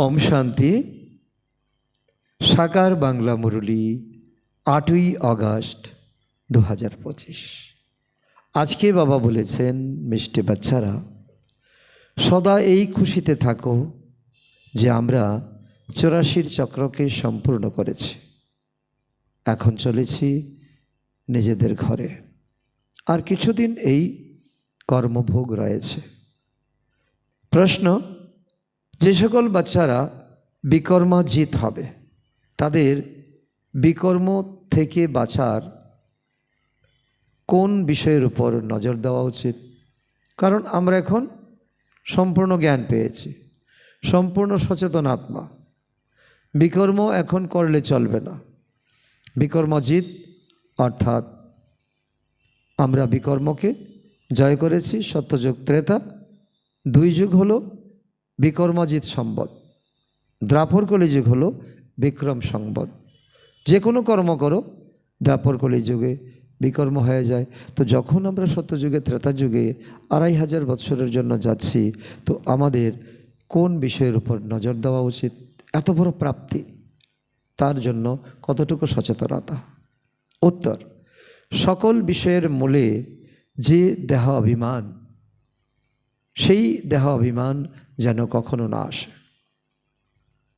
ওম শান্তি। সাকার বাংলা মুরলী, আটই আগস্ট দু হাজার পঁচিশ। আজকে বাবা বলেছেন, মিষ্টি বাচ্চারা, সদা এই খুশিতে থাকো যে আমরা চৌরাশির চক্রকে সম্পূর্ণ করেছি। এখন চলেছি নিজেদের ঘরে। আর কিছুদিন এই কর্মভোগ রয়েছে। প্রশ্ন যে সকল বাচ্চারা বিকর্মাজিত হবে, তাদের বিকর্ম থেকে বাঁচার কোন বিষয়ের উপর নজর দেওয়া উচিত? কারণ আমরা এখন সম্পূর্ণ জ্ঞান পেয়েছি, সম্পূর্ণ সচেতন আত্মা। বিকর্ম এখন করলে চলবে না। বিকর্মজিৎ অর্থাৎ আমরা বিকর্মকে জয় করেছি, সত্যযুগ ত্রেতা। দুই যুগ হলো বিকর্মজিৎ সম্বদ। দ্রাপর কলিযুগ হলো বিক্রম সংবদ যে কোনো কর্ম করো, দ্রাপর কলিযুগে বিকর্ম হয়ে যায়। তো যখন আমরা সত্যযুগে ত্রেতা যুগে আড়াই হাজার বৎসরের জন্য যাচ্ছি, তো আমাদের কোন বিষয়ের উপর নজর দেওয়া উচিত? এত বড় প্রাপ্তি। তার জন্য কতটুকু সচেতনতা? উত্তর, সকল বিষয়ের মূলে যে দেহ অভিমান, সেই দেহ অভিমান যেন কখনো না আসে।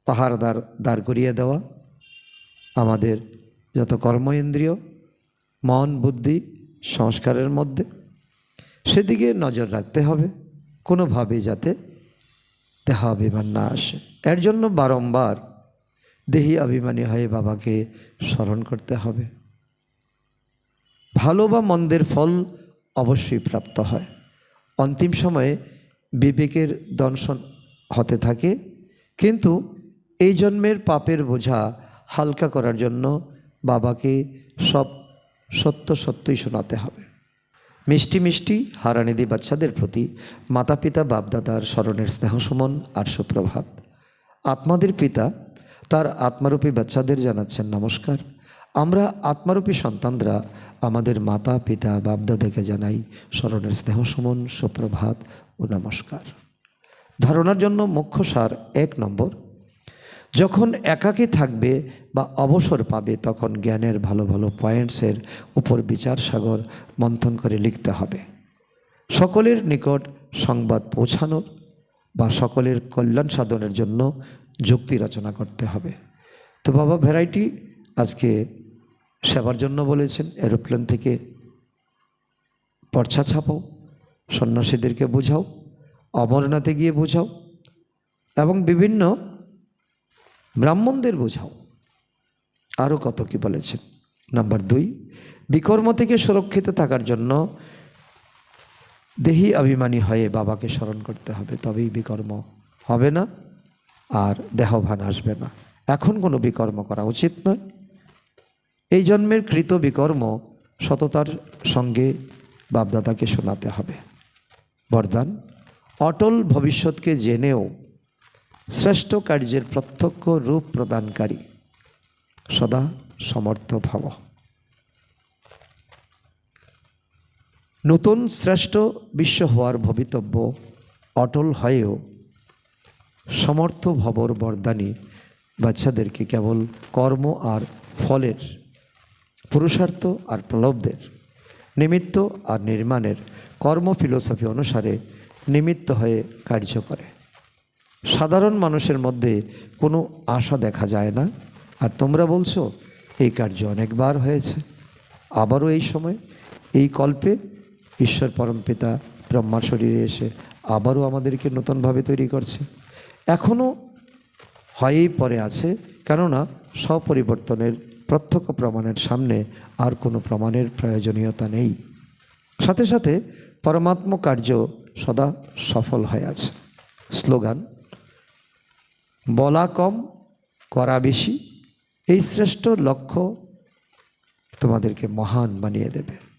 পাহাড় দাঁড় দাঁড় করিয়ে দেওয়া, আমাদের যত কর্ম ইন্দ্রিয় মন, বুদ্ধি, সংস্কারের মধ্যে, সেদিকে নজর রাখতে হবে, কোনোভাবেই যাতে দেহ অভিমান না আসে। এর জন্য বারংবার দেহি অভিমানী হয়ে বাবাকে স্মরণ করতে হবে। ভালো বা মন্দের ফল অবশ্যই প্রাপ্ত হয়। অন্তিম সময়ে বিবেকের দংশন হতে থাকে। কিন্তু এই জন্মের পাপের বোঝা হালকা করার জন্য বাবাকে সব সত্য সত্যই শোনাতে হবে। মিষ্টি মিষ্টি হারানিদি বাচ্চাদের প্রতি মাতা পিতা বাপদাদার স্মরণের স্নেহসমন আর সুপ্রভাত। আত্মাদের পিতা, তার আত্মারূপী বাচ্চাদের জানাচ্ছেন নমস্কার। আমরা আত্মারূপী সন্তানরা আমাদের মাতা, পিতা, বাপদাদাকে জানাই স্মরণের স্নেহসমন সুপ্রভাত ও নমস্কার। ধারণার জন্য মুখ্য সার এক নম্বর। যখন একাকী থাকবে বা অবসর পাবে, তখন জ্ঞানের ভালো ভালো পয়েন্টসের উপর বিচার সাগর মন্থন করে লিখতে হবে। সকলের নিকট সংবাদ পৌঁছানোর বা সকলের কল্যাণ সাধনের জন্য যুক্তি রচনা করতে হবে। তো বাবা ভ্যারাইটি আজকে সেবার জন্য বলেছেন, এরোপ্লেন থেকে পর্চা ছাপাও, সন্ন্যাসীদেরকে বোঝাও, অমরনাথে গিয়ে বোঝাও এবং বিভিন্ন ব্রাহ্মণদের বোঝাও। আরও কত কি বলেছেন? নাম্বার দুই, বিকর্ম থেকে সুরক্ষিত থাকার জন্য দেহি অভিমানী হয়ে বাবাকে স্মরণ করতে হবে, তবেই বিকর্ম হবে না আর দেহভান আসবে না। এখন কোনো বিকর্ম করা উচিত নয়। এই জন্মের কৃত বিকর্ম সততার সঙ্গে বাপদাদাকে শোনাতে হবে। বরদান, অটল ভবিষ্যৎকে জেনেও শ্রেষ্ঠ কার্যের প্রত্যক্ষ রূপ প্রদানকারী সদা সমর্থ ভাব। নতুন শ্রেষ্ঠ বিশ্ব হওয়ার ভবিতব্য অটল হয়েও সমর্থ ভবর বরদানি বাচ্চাদেরকে কেবল কর্ম আর ফলের পুরুষার্থ আর প্রলব্ধের নিমিত্ত আর নির্মাণের কর্ম ফিলোসফি অনুসারে নিমিত্ত হয়ে কার্য করে। সাধারণ মানুষের মধ্যে কোনো আশা দেখা যায় না। আর তোমরা বলছো, এই কার্য অনেকবার হয়েছে। আবারও এই সময়, এই কল্পে ঈশ্বর পরমপিতা ব্রহ্মার শরীরে এসে আবারও আমাদেরকে নতুনভাবে তৈরি করছে। এখনও হয়েই পরে আছে, কেননা স্বপরিবর্তনের প্রত্যক্ষ প্রমাণের সামনে আর কোনো প্রমাণের প্রয়োজনীয়তা নেই। সাথে সাথে পরমাত্ম কার্য সদা সফল হয়ে আছে। স্লোগান, বলা কম, করা বেশি, এই শ্রেষ্ঠ লক্ষ্য তোমাদেরকে মহান বানিয়ে দেবে।